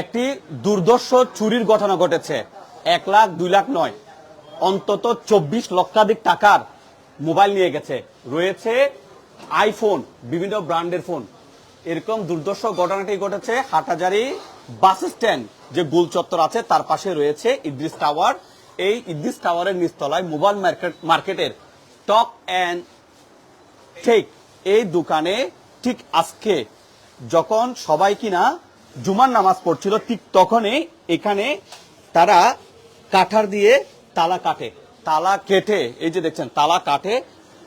একটি দুর্দর্শ চুরির ঘটনা ঘটেছে। এক লাখ, দুই লাখ নয়, অন্তত চব্বিশ লক্ষাধিক টাকার মোবাইল নিয়ে গেছে। রয়েছে আইফোন, বিভিন্ন ব্র্যান্ডের ফোন। এরকম দুর্দর্শ ঘটনাটি ঘটেছে হাটাজারি বাস স্ট্যান্ড, যে গুল চত্বর আছে, তার পাশে রয়েছে ইদ্রিস টাওয়ার। এই ইদ্রিস টাওয়ারের নিচতলায় মোবাইল মার্কেট, মার্কেটের টক অ্যান্ড ঠিক এই দোকানে ঠিক আজকে, যখন সবাই কিনা জুমার নামাজ পড়ছিল, ঠিক তখনই এখানে তারা কাঠার দিয়ে তালা কাটে। তালা কেটে, এই যে দেখছেন, তালা কাটে,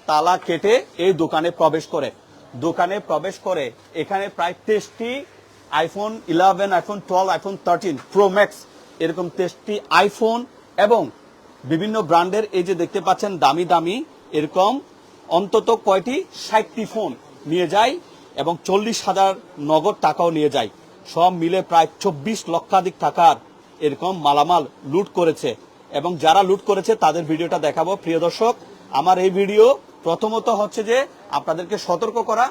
তালা কেটে এই দোকানে প্রবেশ করে। দোকানে প্রবেশ করে, এখানে প্রায় তেইশটি iPhone eleven iPhone twelve iPhone thirteen pro max এরকম তেইশটি আইফোন এবং বিভিন্ন ব্র্যান্ডের, এই যে দেখতে পাচ্ছেন, দামি দামি এরকম অন্তত কয়টি? ষাটটি ফোন নিয়ে যায় এবং চল্লিশ হাজার নগদ টাকাও নিয়ে যায়। সব মিলে প্রায় চব্বিশ লক্ষাধিক টাকার এরকম মালামাল লুট করেছে। এবং যারা লুট করেছে, তাদের ভিডিওটা দেখাবো। প্রিয় দর্শক, আমার এই ভিডিও প্রথমত হচ্ছে যে আপনাদেরকে সতর্ক করা।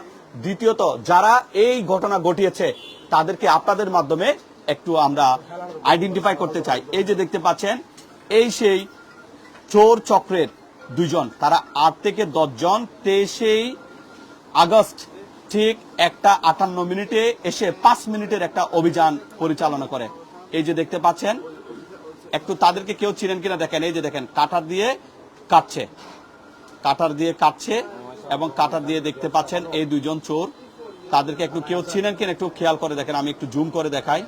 দ্বিতীয়ত, যারা এই ঘটনা ঘটিয়েছে, তাদেরকে আপনাদের মাধ্যমে একটু আমরা আইডেন্টিফাই করতে চাই। এই যে দেখতে পাচ্ছেন, এই সেই চোর চক্রের দুজন তারা আট থেকে দশ জন তেইশেই আগস্ট ঠিক একটা আটান্ন মিনিটে এসে পাঁচ মিনিটের একটা অভিযান পরিচালনা করে। এই যে দেখতে পাচ্ছেন, একটু তাদেরকে কেউ চিনেন কিনা দেখেন, এই যে দেখেন, কাটার দিয়ে কাটছে। কাটার দিয়ে কাটছে এবং কাটার দিয়ে দেখতে পাচ্ছেন এই দুজন চোর। তাদেরকে একটু কেউ চিনেন কিনা একটু খেয়াল করে দেখেন, আমি একটু জুম করে দেখাই।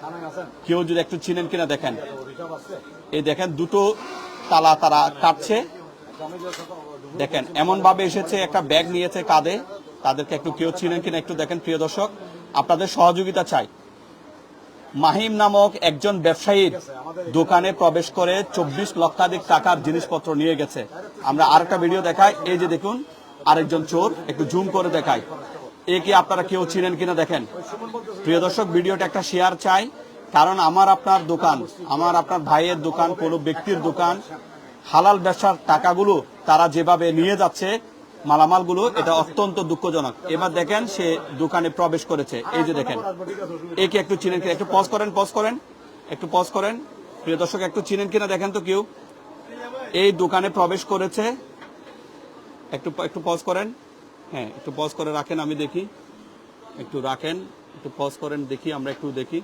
কেউ যদি একটু চিনেন কিনা দেখেন। এই দেখেন, দুটো তালা তারা কাটছে। দেখেন এমন ভাবে এসেছে, একটা ব্যাগ নিয়েছে কাঁধে। তাদেরকে একটু কেউ চিনেন কিনা একটু দেখেন, প্রিয় দর্শক। আপনাদের সহযোগিতা চাই। মাহিম নামক একজন ব্যবসায়ীর দোকানে প্রবেশ করে চব্বিশ লক্ষাধিক টাকার জিনিসপত্র নিয়ে গেছে। আমরা আরেকটা ভিডিও দেখাই। এই যে দেখুন, আরেকজন চোর, একটু জুম করে দেখাই। এ কি আপনারা কেউ চিনেন কিনা দেখেন? প্রিয় দর্শক, ভিডিওটা একটা শেয়ার চাই, কারণ আমার আপনার দোকান, আমার আপনার ভাইয়ের দোকান, কোনো ব্যক্তির দোকান, হালাল ব্যবসার টাকাগুলো তারা যেভাবে নিয়ে যাচ্ছে মালামালগুলো, এটা অত্যন্ত দুঃখজনক। এবার দেখেন সে দোকানে প্রবেশ করেছে। এই যে দেখেন। একে একটু চিনেন কিনা? একটু পজ করেন পজ করেন। একটু পজ করেন। প্রিয় দর্শক, একটু চিনেন কিনা দেখেন তো কেউ? এই দোকানে প্রবেশ করেছে। একটু একটু পজ করেন। হ্যাঁ একটু পজ করে রাখেন, আমি দেখি। একটু রাখেন, একটু পজ করেন, দেখি, আমরা একটু দেখি।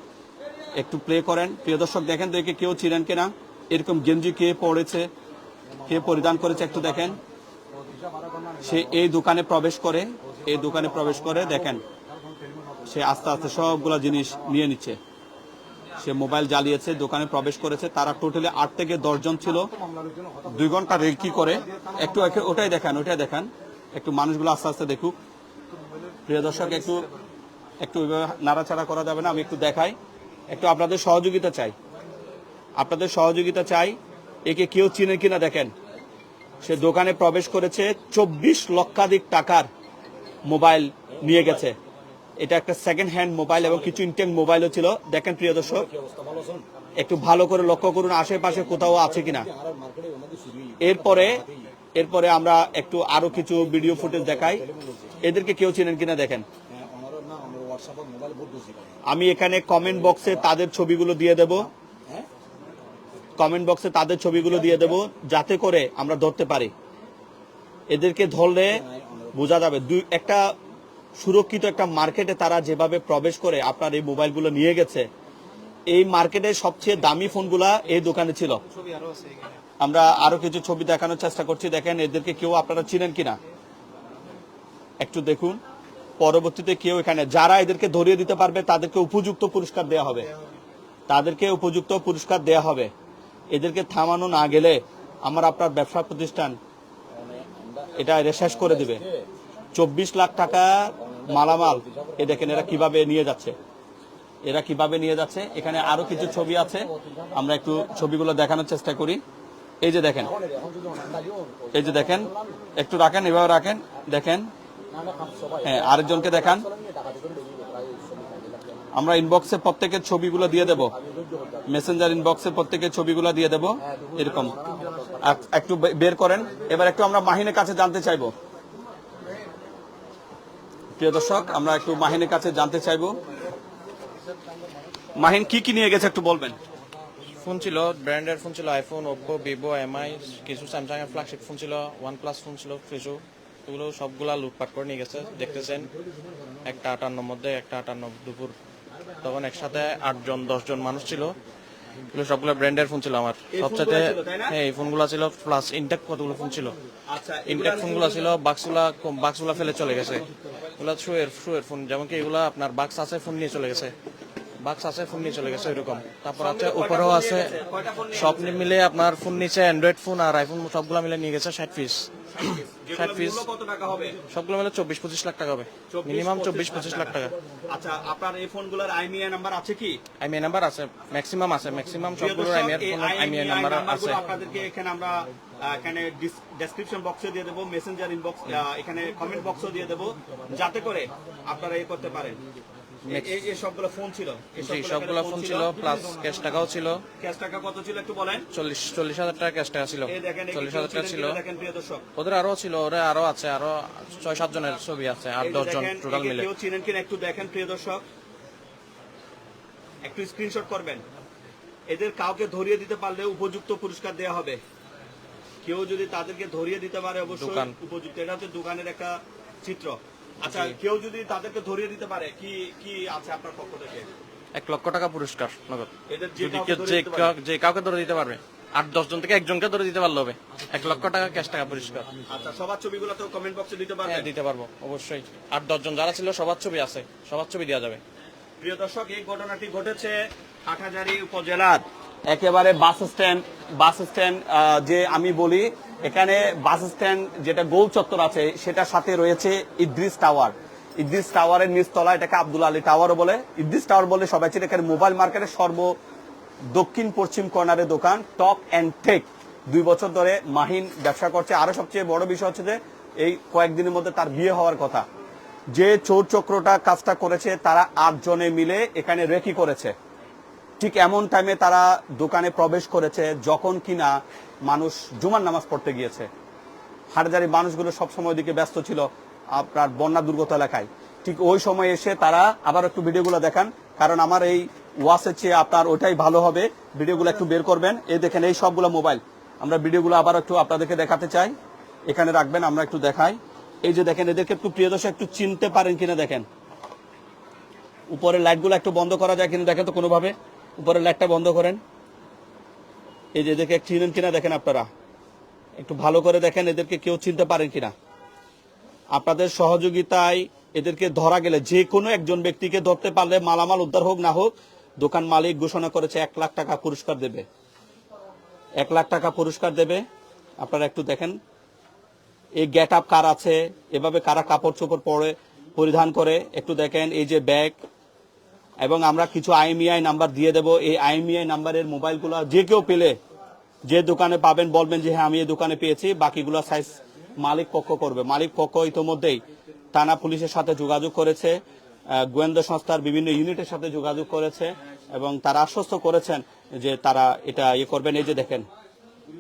একটু প্লে করেন। প্রিয় দর্শক, দেখেন তো একে কেউ চিনেন কিনা? এরকম গেঞ্জি কে পড়েছে কে পরিধান করেছে? একটু দেখেন। সে এই দোকানে প্রবেশ করে, এই দোকানে প্রবেশ করে দেখেন, সে আস্তে আস্তে সবগুলো জিনিস নিয়ে নিচ্ছে। সে মোবাইল জ্বালিয়েছে, দোকানে প্রবেশ করেছে। তারা টোটালি আট থেকে দশজন ছিল। দুই ঘণ্টা রেকি করে? একটু ওটাই দেখান ওটাই দেখান। একটু মানুষগুলো আস্তে আস্তে দেখুক। প্রিয় দর্শক, একটু একটু নাড়াচাড়া করা যাবে না, আমি একটু দেখাই। একটু আপনাদের সহযোগিতা চাই। আপনাদের সহযোগিতা চাই। একে কেউ চিনে কিনা দেখেন। সে দোকানে প্রবেশ করেছে, চব্বিশ লক্ষাধিক টাকার মোবাইল নিয়ে গেছে। এটা একটা সেকেন্ড হ্যান্ড মোবাইল এবং কিছু ইন্টেক মোবাইলও ছিল। দেখেন প্রিয় দর্শক, একটু ভালো করে লক্ষ্য করুন, আশেপাশে কোথাও আছে কিনা। এরপরে এরপরে আমরা একটু আরও কিছু ভিডিও ফুটেজ দেখাই। এদেরকে কেউ চিনেন কিনা দেখেন। আমি এখানে কমেন্ট বক্সে তাদের ছবিগুলো দিয়ে দেব। কমেন্ট বক্সে তাদের ছবিগুলো দিয়ে দেব, যাতে করে আমরা ধরতে পারি। এদেরকে ধরলে বোঝা যাবে। দুই, একটা সুরক্ষিত একটা মার্কেটে তারা যেভাবে প্রবেশ করে, আপনার এই মোবাইলগুলো নিয়ে গেছে, এই মার্কেটে সবচেয়ে দামি ফোনগুলা এই দোকানে ছিল। আমরা আরও কিছু ছবি দেখানোর চেষ্টা করছি। দেখেন, এদেরকে কেউ আপনারা চিনেন কিনা? একটু দেখুন। পরবর্তীতে কেউ এখানে, যারা এদেরকে ধরিয়ে দিতে পারবে, তাদেরকে উপযুক্ত পুরস্কার দেয়া হবে। তাদেরকে উপযুক্ত পুরস্কার দেয়া হবে। এদেরকে থামানো না গেলে আমার আপনার ব্যবসা প্রতিষ্ঠান এটা শেষ করে দিবে। চব্বিশ লাখ টাকা মালামাল, এ দেখেন এরা কীভাবে নিয়ে যাচ্ছে। এরা কীভাবে নিয়ে যাচ্ছে, এখানে আরও কিছু ছবি আছে। আমরা একটু ছবিগুলো দেখানোর চেষ্টা করি। এই যে দেখেন, এই যে দেখেন, একটু রাখেন, এভাবে রাখেন, দেখেন। হ্যাঁ আরেকজনকে দেখান। আমরা ইনবক্সে প্রত্যেকের ছবিগুলো দিয়ে দেব। মেসেঞ্জার ইনবক্সে প্রত্যেকের ছবিগুলো দিয়ে দেব। এরকম। একটু বের করেন। এবার একটু আমরা মাহিনের কাছে জানতে চাইব। প্রিয় দর্শক, আমরা একটু মাহিনের কাছে জানতে চাইব। মাহিন, কি কি নিয়ে গেছে একটু বলবেন? ফোন ছিল ব্র্যান্ডের, ফোন ছিল আইফোন ওপ্পো ভিভো এমআই কিছু স্যামসাং এর ফ্ল্যাগশিপ ফোন ছিল ওয়ান প্লাস ফোন ছিল ফ্রিজো এগুলো সবগুলা লুটপাট করে নিয়ে গেছে। দেখতেছেন, একটা আটান্নর মধ্যে, একটা আটান্ন দুপুর। তখন একসাথে আটজন দশজন মানুষ ছিল। এগুলো সবগুলো ব্র্যান্ডের ফোন ছিল আমার। সবচাইতে? হ্যাঁ এই ফোনগুলো ছিল প্লাস ইনটেক কতগুলো ফোন ছিল। আচ্ছা ইনটেক ফোনগুলো ছিল বাক্সগুলা বাক্সগুলা ফেলে চলে গেছে। এগুলো শুয়ের শুয়ের ফোন যেমন কি এগুলো আপনার বাক্স আছে ফোন নিয়ে চলে গেছে। বাক্স আছে ফোন নিয়ে চলে গেছে এরকম তারপর আছে উপরেও আছে সব মিলে আপনার ফোন নিচে অ্যান্ড্রয়েড ফোন আর আইফোন সবগুলো মিলে নিয়ে গেছে ষাট পিস ষাট পিস কত টাকা হবে? সবগুলো মিলে চব্বিশ পঁচিশ লাখ টাকা হবে। মিনিমাম চব্বিশ পঁচিশ লাখ টাকা। আচ্ছা আপনার এই ফোনগুলোর আইমিআই নাম্বার আছে কি? আইমিআই নাম্বার আছে ম্যাক্সিমাম আছে ম্যাক্সিমাম প্রিয় সবগুলোর আইমিআই এই আইমিআই নাম্বার আছে। আপনাদেরকে এখানে আমরা এখানে ডেসক্রিপশন বক্সে দিয়ে দেবো মেসেঞ্জার ইনবক্স এখানে কমেন্ট বক্সও দিয়ে দেবো যাতে করে আপনারা এই করতে পারেন। এ- এ- সবগুলো ফোন ছিল। জি সবগুলো ফোন ছিল প্লাস ক্যাশ টাকাও ছিল। ক্যাশ টাকা কত ছিল একটু বলেন? চল্লিশ চল্লিশ হাজার টাকা ক্যাশ টাকা ছিল। এই দেখেন এই চল্লিশ হাজার টাকা ছিল কিনা দেখেন প্রিয় দর্শক। ওদের আরও ছিল ওরা আরও আছে আরও ছয় সাত জনের ছবি আছে আট দশ জন টোটাল মিলে। কেউ চিনেন কিনা একটু দেখেন প্রিয় দর্শক। একটু স্ক্রিনশট করবেন। এদের কাউকে ধরিয়ে দিতে পারলে উপযুক্ত পুরস্কার দেওয়া হবে। কেউ যদি তাদেরকে ধরিয়ে দিতে পারে অবশ্যই। উপযুক্ত। এটা হচ্ছে দোকানের একটা চিত্র। আচ্ছা কেউ যদি তাদেরকে ধরিয়ে দিতে পারে কি কি আছে আপনার পক্ষ থেকে? এক লক্ষ টাকা পুরস্কার নগদ। যদি কেউ- যে কাউকে ধরে দিতে পারবে আট দশ জন থেকে একজনকে ধরে দিতে পারলে হবে। এক লক্ষ টাকা ক্যাশ টাকা পুরস্কার। আচ্ছা সবার ছবিগুলো তো কমেন্ট বক্সে দিতে হ্যাঁ দিতে পারব অবশ্যই। আট দশ জন যারা ছিল সবার ছবি আছে। সবার ছবি দেওয়া যাবে। প্রিয় দর্শক এই ঘটনাটি ঘটেছে হাটহাজারী উপজেলার একেবারে বাস স্ট্যান্ড বাস স্ট্যান্ড যে আমি বলি, এখানে বাস স্ট্যান্ড যেটা গোল চত্বর আছে, সেটার সাথে রয়েছে ইদ্রিস টাওয়ার। ইদ্রিস টাওয়ারের নিচতলা এটাকে আব্দুল আলী টাওয়ারও বলে। ইদ্রিস টাওয়ার বলে সবাই চিনে, এখানে মোবাইল মার্কেটের সর্ব দক্ষিণ পশ্চিম কর্নারের দোকান, টপ অ্যান্ড টেক। দুই বছর ধরে মাহিন ব্যবসা করছে। আরও সবচেয়ে বড় বিষয় হচ্ছে যে, এই কয়েকদিনের মধ্যে তার বিয়ে হওয়ার কথা। যে চোর চক্রটা কাজটা করেছে, তারা আট জনে মিলে এখানে রেকি করেছে। ঠিক এমন টাইমে তারা দোকানে প্রবেশ করেছে যখন কিনা মানুষ জুমার নামাজ পড়তে গিয়েছে। হাটজারি মানুষগুলো সবসময় ওদিকে ব্যস্ত ছিল আপনার বন্যা দুর্গত এলাকায়। ঠিক ওই সময় এসে তারা আবার একটু ভিডিওগুলো দেখান, কারণ আমার এই ওয়াসের চেয়ে আপনার ওটাই ভালো হবে। ভিডিওগুলো একটু বের করবেন। এই দেখেন এই সবগুলো মোবাইল। আমরা ভিডিওগুলো আবার একটু আপনাদেরকে দেখাতে চাই। এখানে রাখবেন, আমরা একটু দেখাই। এই যে দেখেন, এদেরকে একটু প্রিয় একটু চিনতে পারেন কিনা দেখেন। উপরের লাইটগুলো একটু বন্ধ করা যায় কিনা দেখেন তো কোনোভাবে। উপরের লাইটটা বন্ধ করেন। এই যে এদেরকে চিনেন কিনা দেখেন আপনারা। একটু ভালো করে দেখেন এদেরকে কেউ চিনতে পারেন কিনা। আপনাদের সহযোগিতায় এদেরকে ধরা গেলে যে কোনো একজন ব্যক্তিকে ধরতে পারলে মালামাল উদ্ধার হোক না হোক, দোকান মালিক ঘোষণা করেছে এক লাখ টাকা পুরস্কার দেবে। এক লাখ টাকা পুরস্কার দেবে। আপনারা একটু দেখেন, এই গেট আপ কার আছে? এভাবে কারা কাপড় চোপড় পরে পরিধান করে? একটু দেখেন, এই যে ব্যাগ এবং আমরা কিছু আইএমইআই নাম্বার দিয়ে দেব। এই আইএমইআই নাম্বারের মোবাইলগুলো যে কেউ পেলে যে দোকানে পাবেন, বলবেন যে হ্যাঁ আমি এই দোকানে পেয়েছি। বাকিগুলো সাইজ মালিক পক্ষ করবে। মালিক পক্ষ ইতোমধ্যেই থানা পুলিশের সাথে যোগাযোগ করেছে গোয়েন্দা সংস্থার বিভিন্ন ইউনিটের সাথে যোগাযোগ করেছে এবং তারা আশ্বস্ত করেছেন যে তারা এটা ইয়ে করবেন। এই যে দেখেন,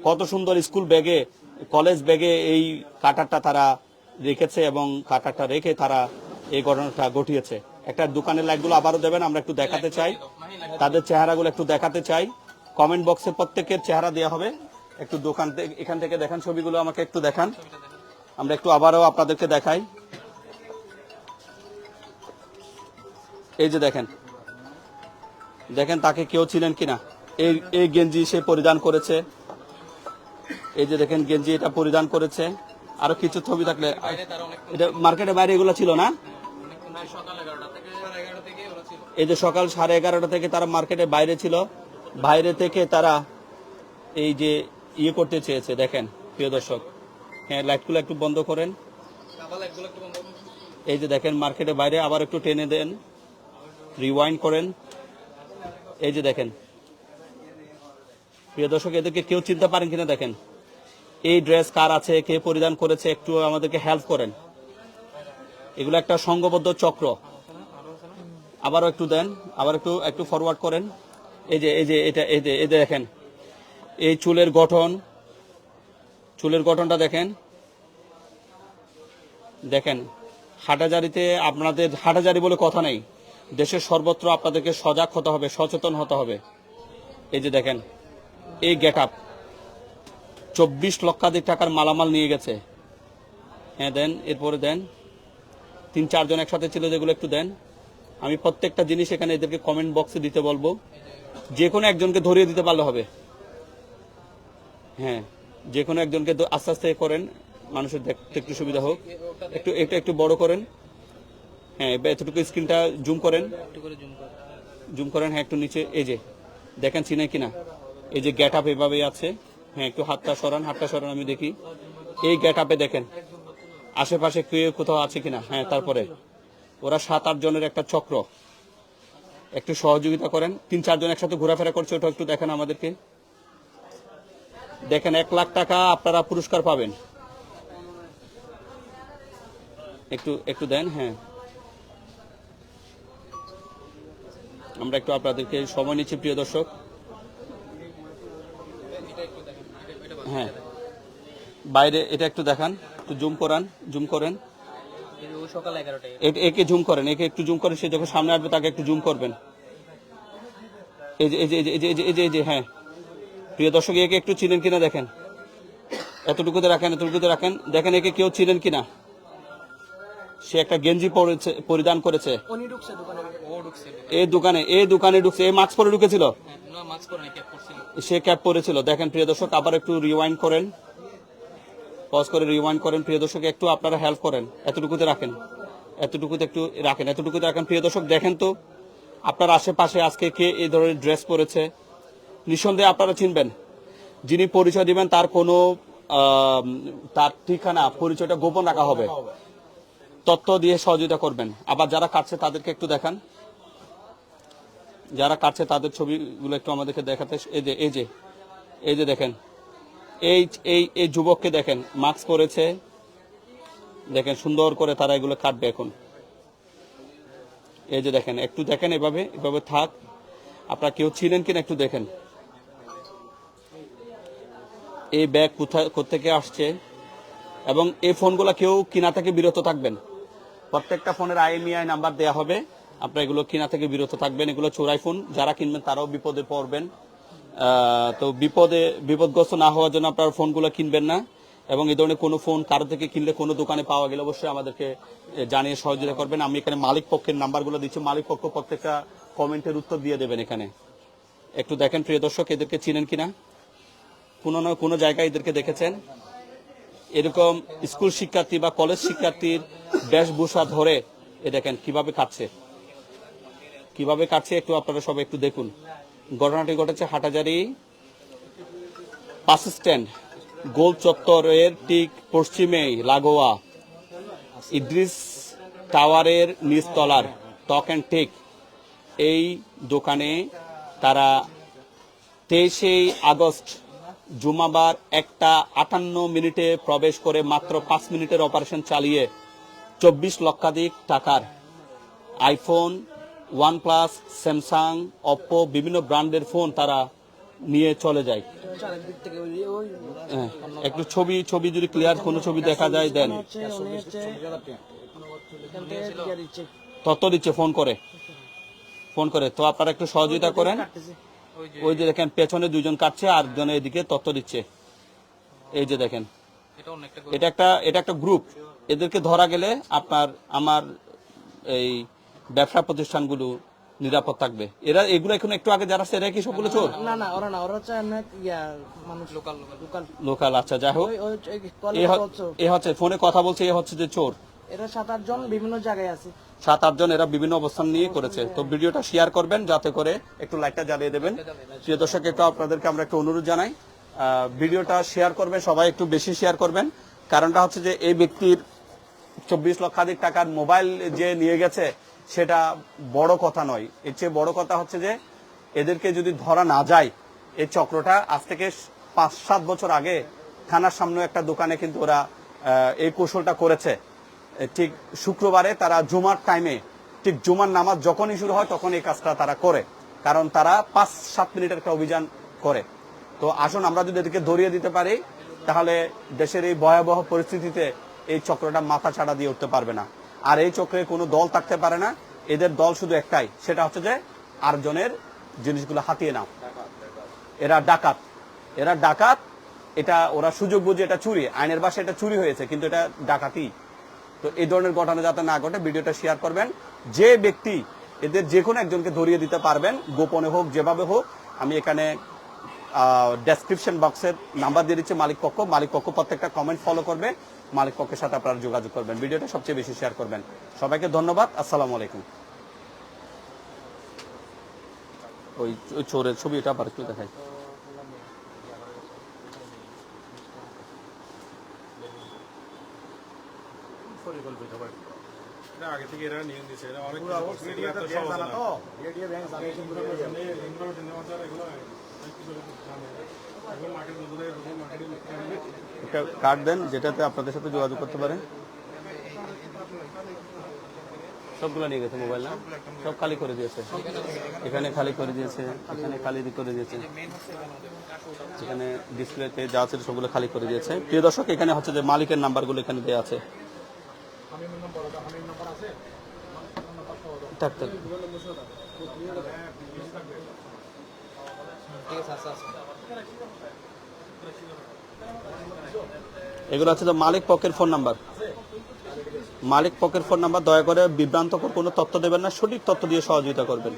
কত সুন্দর স্কুল ব্যাগে, কলেজ ব্যাগে এই কাটারটা তারা রেখেছে এবং কাটারটা রেখে তারা এই ঘটনাটা ঘটিয়েছে। একটা দোকানের লাইটগুলো আবারও দেবেন, আমরা একটু দেখাতে চাই। তাদের চেহারাগুলো একটু দেখাতে চাই। কমেন্ট বক্সে প্রত্যেকের চেহারা দেওয়া হবে। একটু দোকান এখান থেকে দেখান ছবিগুলো, আমাকে একটু দেখান। আমরা একটু আবারও আপনাদেরকে দেখাই। এই যে দেখেন। দেখেন তাকে কেউ ছিলেন কিনা? এই এই গেঞ্জি সে পরিধান করেছে। এই যে দেখেন গেঞ্জি এটা পরিধান করেছে। আরও কিছু ছবি থাকলে, এটা মার্কেটের বাইরে এগুলো ছিল না? এই যে সকাল সাড়ে এগারোটা থেকে তারা মার্কেটে বাইরে ছিল, বাইরে থেকে তারা এই যে ইয়ে করতে চেয়েছে, দেখেন, প্রিয় দর্শক। হ্যাঁ লাইটগুলো একটু বন্ধ করেন। এই যে দেখেন, মার্কেটের বাইরে আবার একটু টেনে দেন। রিওয়াইন্ড করেন। এই যে দেখেন, প্রিয় দর্শক, এদেরকে কেউ চিনতে পারেন কিনা দেখেন। এই ড্রেস কার আছে, কে পরিধান করেছে, একটু আমাদেরকে হেল্প করেন। এগুলো একটা সংঘবদ্ধ চক্র। আবারও একটু দেন, আবার একটু একটু ফরওয়ার্ড করেন। এই যে এই যে, এটা, এই যে এই যে দেখেন। এই চুলের গঠন, চুলের গঠনটা দেখেন। দেখেন, হাটাজারিতে আপনাদের, হাটাজারি বলে কথা নেই। দেশের সর্বত্র আপনাদেরকে সজাগ হতে হবে, সচেতন হতে হবে। এই যে দেখেন, এই গেট আপ চব্বিশ লক্ষাধিক টাকার মালামাল নিয়ে গেছে। হ্যাঁ দেন, এরপরে দেন। তিন, চারজন একসাথে ছিল, যেগুলো একটু দেন। আমি প্রত্যেকটা জিনিস এখানে এদেরকে কমেন্ট বক্সে দিতে বলব। যে কোনো একজনকে ধরিয়ে দিতে পারলে হবে। হ্যাঁ যে কোনো একজনকে আস্তে আস্তে করেন, মানুষের দেখতে একটু সুবিধা হোক। একটু একটু একটু বড় করেন। হ্যাঁ এতটুকু স্ক্রিনটা জুম করেন। জুম করেন হ্যাঁ একটু নিচে, এই যে, দেখেন চিনে কিনা? এই যে গ্যাট আপ এভাবেই আছে। হ্যাঁ একটু হাতটা সরান হাতটা সরান, আমি দেখি। এই গ্যাট আপে দেখেন, আশেপাশে কেউ কোথাও আছে কিনা? হ্যাঁ তারপরে। ওরা সাত, আট জনের একটা চক্র। একটু সহযোগিতা করেন। তিন চারজন একসাথে ঘোরাফেরা করছে ওটা একটু দেখেন আমাদেরকে। দেখেন, এক লাখ টাকা আপনারা পুরস্কার পাবেন। একটু একটু দেন হ্যাঁ। আমরা একটু আপনাদেরকে সময় নিচ্ছি, প্রিয় দর্শক। হ্যাঁ। বাইরে এটা একটু দেখান, একটু জুম করান, জুম করেন। সকাল এগারোটায়। একে জুম করেন একে একটু জুম করেন সে যখন সামনে আসবে তাকে একটু জুম করবেন। এই যে এই যে এই যে এই যে এই যে এই যে এই যে হ্যাঁ। প্রিয় দর্শক একে একটু চিনেন কিনা দেখেন। এতটুকুতে রাখেন এতটুকুতে রাখেন। দেখেন একে কেউ চিনেন কিনা? সে একটা গেঞ্জি পরেছে পরিধান করেছে। উনি ঢুকছে দোকানে। ও ঢুকছে এই দোকানে এই দোকানে ঢুকছে। এই মাস্ক পরে ঢুকেছিল? হ্যাঁ মাস্ক পরে ক্যাপ করছিল সে ক্যাপ পরেছিল। দেখেন প্রিয় দর্শক আবার একটু রিওয়াইন্ড করেন। পজ করে রিওয়াইন্ড করেন। প্রিয় দর্শক, একটু আপনারা হেল্প করেন। এতটুকুতে রাখেন। এতটুকুতে একটু রাখেন। এতটুকুতে রাখেন। প্রিয় দর্শক, দেখেন তো, আপনার আশেপাশে আজকে কে এই ধরনের ড্রেস পরেছে? নিঃসন্দেহে আপনারা চিনবেন, যিনি পরিচয় দিবেন, তার কোনো তার ঠিকানা, পরিচয়টা গোপন রাখা হবে। তথ্য দিয়ে সহযোগিতা করবেন। আবার যারা কাটছে, তাদেরকে একটু দেখান। যারা কাটছে, তাদের ছবিগুলো একটু আমাদেরকে দেখাতে, এই যে এই যে এই যে দেখেন। এই এই এই যুবককে দেখেন, মাস্ক পরেছে। দেখেন, সুন্দর করে তারা এগুলো কাটবে এখন। এই যে দেখেন, একটু দেখেন এভাবে এভাবে থাক। আপনারা কেউ ছিলেন কিনা একটু দেখেন। এই ব্যাগ কোথায় কোথেকে আসছে? এবং এই ফোনগুলো কেউ কিনা থেকে বিরত থাকবেন। প্রত্যেকটা ফোনের আইএমইআই নাম্বার দেওয়া হবে। আপনারা এগুলো কিনা থেকে বিরত থাকবেন। এগুলো চোরাই ফোন। যারা কিনবেন তারাও বিপদে পড়বেন। তো বিপদে, বিপদগ্রস্ত না হওয়ার জন্য আপনারা ফোনগুলো কিনবেন না। এবং এই ধরনের কোনো ফোন কারও থেকে কিনলে কোনো দোকানে পাওয়া গেলে অবশ্যই আমাদেরকে জানিয়ে সহযোগিতা করবেন। আমি এখানে মালিক পক্ষের নাম্বারগুলো দিচ্ছি। মালিক পক্ষ প্রত্যেকটা কমেন্টের উত্তর দিয়ে দেবেন এখানে। একটু দেখেন প্রিয় দর্শক, এদেরকে চিনেন কিনা? কোনো না কোনো জায়গায় এদেরকে দেখেছেন? এরকম স্কুল শিক্ষার্থী বা কলেজ শিক্ষার্থীর বেশভূষা ধরে এ দেখেন কীভাবে কাটছে। কীভাবে কাটছে একটু আপনারা সবাই একটু দেখুন। ঘটনাটি ঘটেছে হাটাজারি বাস স্ট্যান্ড, গোল চত্বরের ঠিক পশ্চিমে লাগোয়া ইদ্রিস টাওয়ারের নিচতলার টক অ্যান্ড টেক। এই দোকানে তারা তেইশে আগস্ট জুমাবার একটা আটান্ন মিনিটে প্রবেশ করে মাত্র পাঁচ মিনিটের অপারেশন চালিয়ে চব্বিশ লক্ষাধিক টাকার আইফোন ওয়ানপ্লাস স্যামসাং অপ্পো বিভিন্ন ব্র্যান্ডের ফোন তারা নিয়ে চলে যায়। হ্যাঁ, একটু ছবি ছবি যদি ক্লিয়ার কোনো ছবি দেখা যায় দেন। তত দিচ্ছে ফোন করে। ফোন করে। তো আপনারা একটু সহযোগিতা করেন। ওই যে দেখেন পেছনে দুজন কাটছে আর জনে এদিকে তথ্য দিচ্ছে। এই যে দেখেন। এটা একটা এটা একটা গ্রুপ এদেরকে ধরা গেলে আপনার আমার এই ব্যবসা প্রতিষ্ঠানগুলো নিরাপদ থাকবে। এরা এগুলো এখন একটু আগে যারা সেরা কি সবগুলো চোর? না না ওরা না ওরা হচ্ছে অনেক ইয়া মানুষ লোকাল লোকাল লোকাল। আচ্ছা যাই হোক। এ হচ্ছে ফোনে কথা বলছে এ হচ্ছে যে চোর। এরা সাত আট জন বিভিন্ন জায়গায় আছে। সাত আটজন এরা বিভিন্ন অবস্থান নিয়ে করেছে। তো ভিডিওটা শেয়ার করবেন যাতে করে একটু লাইটটা জ্বালিয়ে দেবেন। প্রিয় দর্শক একটু আপনাদেরকে আমরা একটু অনুরোধ জানাই। আহ, ভিডিওটা শেয়ার করবেন সবাই একটু বেশি শেয়ার করবেন। কারণটা হচ্ছে যে এই ব্যক্তির চব্বিশ লক্ষাধিক টাকার মোবাইল যে নিয়ে গেছে সেটা বড় কথা নয়। এর চেয়ে বড় কথা হচ্ছে যে, এদেরকে যদি ধরা না যায় এই চক্রটা আজ থেকে পাঁচ, সাত বছর আগে থানার সামনে একটা দোকানে কিন্তু ওরা এই কৌশলটা করেছে। ঠিক শুক্রবারে তারা জুমার টাইমে ঠিক জুমার নামাজ যখনই শুরু হয় তখন এই কাজটা তারা করে। কারণ তারা পাঁচ, সাত মিনিটের একটা অভিযান করে। তো আসুন আমরা যদি এদেরকে ধরিয়ে দিতে পারি, তাহলে দেশের এই ভয়াবহ পরিস্থিতিতে এই চক্রটা মাথা ছাড়া দিয়ে উঠতে পারবে না। আর এই চক্রে কোনো দল থাকতে পারে না। এদের দল শুধু একটাই, সেটা হচ্ছে যে আরেকজনের জিনিসগুলো হাতিয়ে নাও। এরা ডাকাত। এরা ডাকাত, এটা ওরা সুযোগ বুঝে এটা চুরি। আইনের বাসে এটা চুরি হয়েছে, কিন্তু এটা ডাকাতি। তো এই ধরনের ঘটনা যাতে না ঘটে, ভিডিওটা শেয়ার করবেন। যে ব্যক্তি, এদের যে কোনো একজনকে ধরিয়ে দিতে পারবেন, গোপনে হোক, যেভাবে হোক, আমি এখানে ডেসক্রিপশন বক্সের নাম্বার দিয়ে দিচ্ছে মালিক পক্ষ মালিক পক্ষ প্রত্যেকটা কমেন্ট ফলো করবে মালিক পক্ষের সাথে আপনারা যোগাযোগ করবেন ভিডিওটা সবচেয়ে বেশি শেয়ার করবেন সবাইকে ধন্যবাদ আসসালামু আলাইকুম ওই ওই চোরের ছবিটা আবার একটু দেখাই এটা আগে থেকে এরা নিয়ম দিছে এরা অনেক এগুলো একটা কার্ড দেন যেটাতে আপনাদের সাথে যোগাযোগ করতে পারেন। সবগুলো নিয়ে গেছে মোবাইল না? সব খালি করে দিয়েছে। এখানে খালি করে দিয়েছে এখানে খালি করে দিয়েছে। এখানে ডিসপ্লেতে যা আছে সবগুলো খালি করে দিয়েছে। প্রিয় দর্শক এখানে হচ্ছে যে মালিকের নাম্বারগুলো এখানে দেওয়া আছে। থাক, থাক। এগুলো আছে তো মালিক পকের ফোন নাম্বার। মালিক পকের ফোন নাম্বার, দয়া করে বিভ্রান্তকর কোনো তথ্য দেবেন না, সঠিক তথ্য দিয়ে সহযোগিতা করবেন।